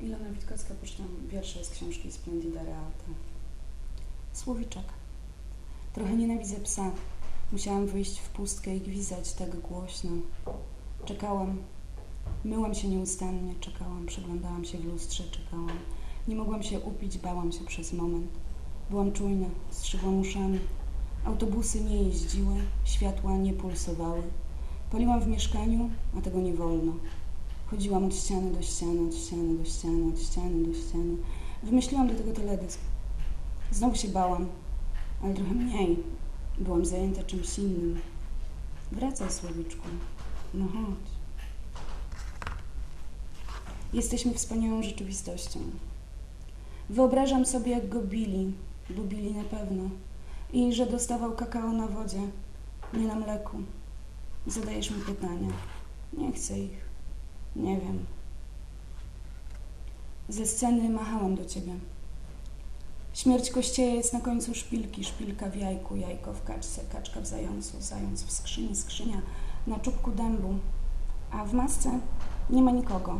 Ilona Witkowska, poczytam wiersze z książki Splendida Realta. Słowiczek. Trochę nienawidzę psa. Musiałam wyjść w pustkę i gwizdać tak głośno. Czekałam. Myłam się nieustannie, czekałam. Przeglądałam się w lustrze, czekałam. Nie mogłam się upić, bałam się przez moment. Byłam czujna, strzygłam uszami. Autobusy nie jeździły, światła nie pulsowały. Paliłam w mieszkaniu, a tego nie wolno. Chodziłam od ściany do ściany, od ściany do ściany, od ściany do ściany. Wymyśliłam do tego teledysk. Znowu się bałam, ale trochę mniej. Byłam zajęta czymś innym. Wracaj, Słowiczku. No chodź. Jesteśmy wspaniałą rzeczywistością. Wyobrażam sobie, jak go bili, bo bili na pewno. I że dostawał kakao na wodzie, nie na mleku. Zadajesz mi pytania. Nie chcę ich. Nie wiem. Ze sceny machałam do ciebie. Śmierć kościeja jest na końcu szpilki, szpilka w jajku, jajko w kaczce, kaczka w zającu, zając w skrzyni, skrzynia na czubku dębu. A w masce nie ma nikogo.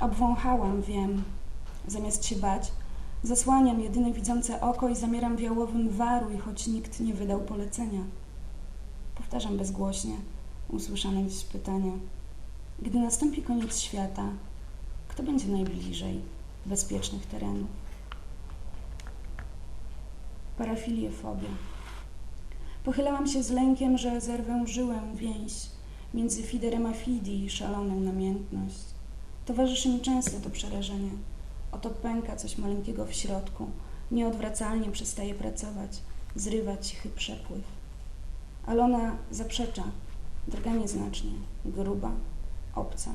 Obwąchałam, wiem. Zamiast się bać, zasłaniam jedyne widzące oko i zamieram w jałowym waru, i choć nikt nie wydał polecenia. Powtarzam bezgłośnie usłyszane dziś pytania. Gdy nastąpi koniec świata, kto będzie najbliżej bezpiecznych terenów? Parafiliefobia. Pochylałam się z lękiem, że zerwę żyłę, więź między fiderem a fidi i szaloną namiętność. Towarzyszy mi często to przerażenie. Oto pęka coś maleńkiego w środku, nieodwracalnie przestaje pracować, zrywa cichy przepływ. Alona zaprzecza, drga nieznacznie, gruba, obca.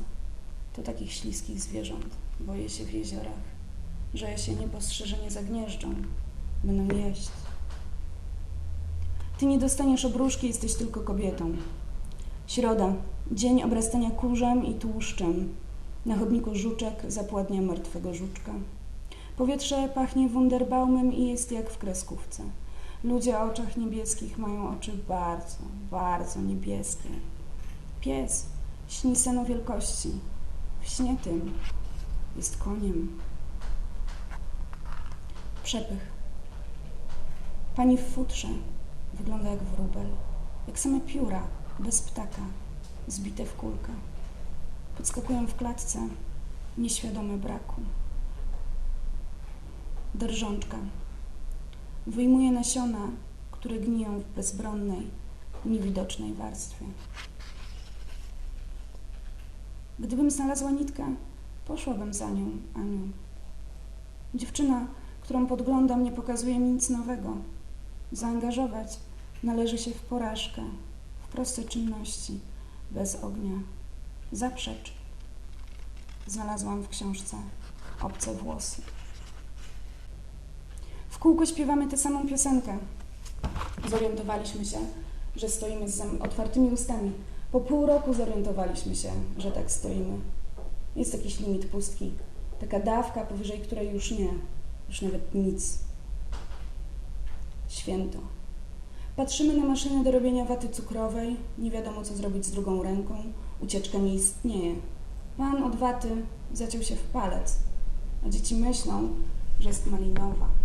To takich śliskich zwierząt boję się w jeziorach, że się niepostrzeżenie zagnieżdżą, będą jeść. Ty nie dostaniesz obruszki, jesteś tylko kobietą. Środa, dzień obrastania kurzem i tłuszczem. Na chodniku żuczek zapładnia martwego żuczka. Powietrze pachnie wunderbaumem i jest jak w kreskówce. Ludzie o oczach niebieskich mają oczy bardzo, bardzo niebieskie. Pies śni sen o wielkości. W śnie tym jest koniem. Przepych. Pani w futrze wygląda jak wróbel, jak same pióra, bez ptaka, zbite w kulkę. Podskakują w klatce, nieświadome braku. Drżączka. Wyjmuje nasiona, które gniją w bezbronnej, niewidocznej warstwie. Gdybym znalazła nitkę, poszłabym za nią, Aniu. Dziewczyna, którą podglądam, nie pokazuje mi nic nowego. Zaangażować należy się w porażkę, w proste czynności, bez ognia. Zaprzecz. Znalazłam w książce obce włosy. W kółko śpiewamy tę samą piosenkę. Zorientowaliśmy się, że stoimy z otwartymi ustami. Po pół roku zorientowaliśmy się, że tak stoimy. Jest jakiś limit pustki. Taka dawka, powyżej której już nie, już nawet nic. Święto. Patrzymy na maszynę do robienia waty cukrowej, nie wiadomo co zrobić z drugą ręką, ucieczka nie istnieje. Pan od waty zaciął się w palec, a dzieci myślą, że jest malinowa.